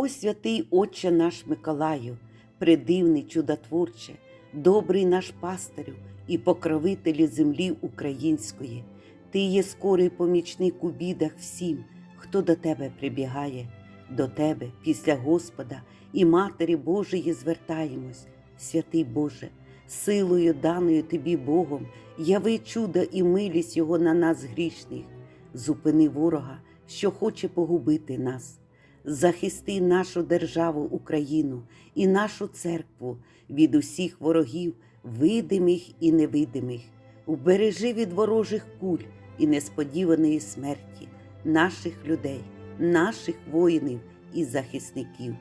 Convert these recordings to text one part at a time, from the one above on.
О святий Отче наш Миколаю, придивний чудотворче, добрий наш пастирю і покровителю землі української. Ти є скорий помічник у бідах всім, хто до тебе прибігає, до тебе після Господа і Матері Божої звертаємось, святий Боже, силою даною тобі Богом, яви чудо і милість Його на нас грішних, зупини ворога, що хоче погубити нас. Захисти нашу державу Україну і нашу церкву від усіх ворогів, видимих і невидимих, убережи від ворожих куль і несподіваної смерті наших людей, наших воїнів і захисників.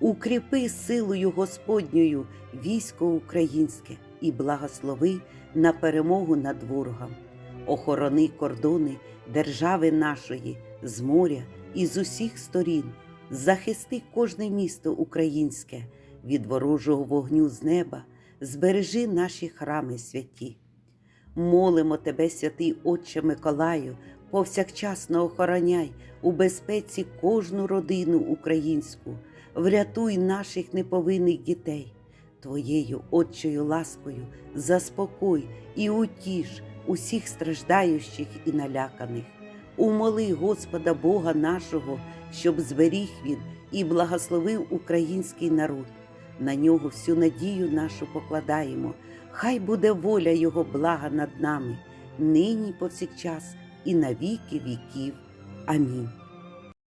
Укріпи силою Господньою військо українське і благослови на перемогу над ворогом. Охорони кордони держави нашої з моря і з усіх сторін. Захисти кожне місто українське від ворожого вогню з неба, збережи наші храми святі. Молимо тебе, святий Отче Миколаю, повсякчасно охороняй у безпеці кожну родину українську, врятуй наших неповинних дітей. Твоєю отчою ласкою заспокой і утіш усіх страждаючих і наляканих. Умоли Господа Бога нашого, щоб зберіг він і благословив український народ. На нього всю надію нашу покладаємо. Хай буде воля Його блага над нами, нині повсякчас і на віки віків. Амінь.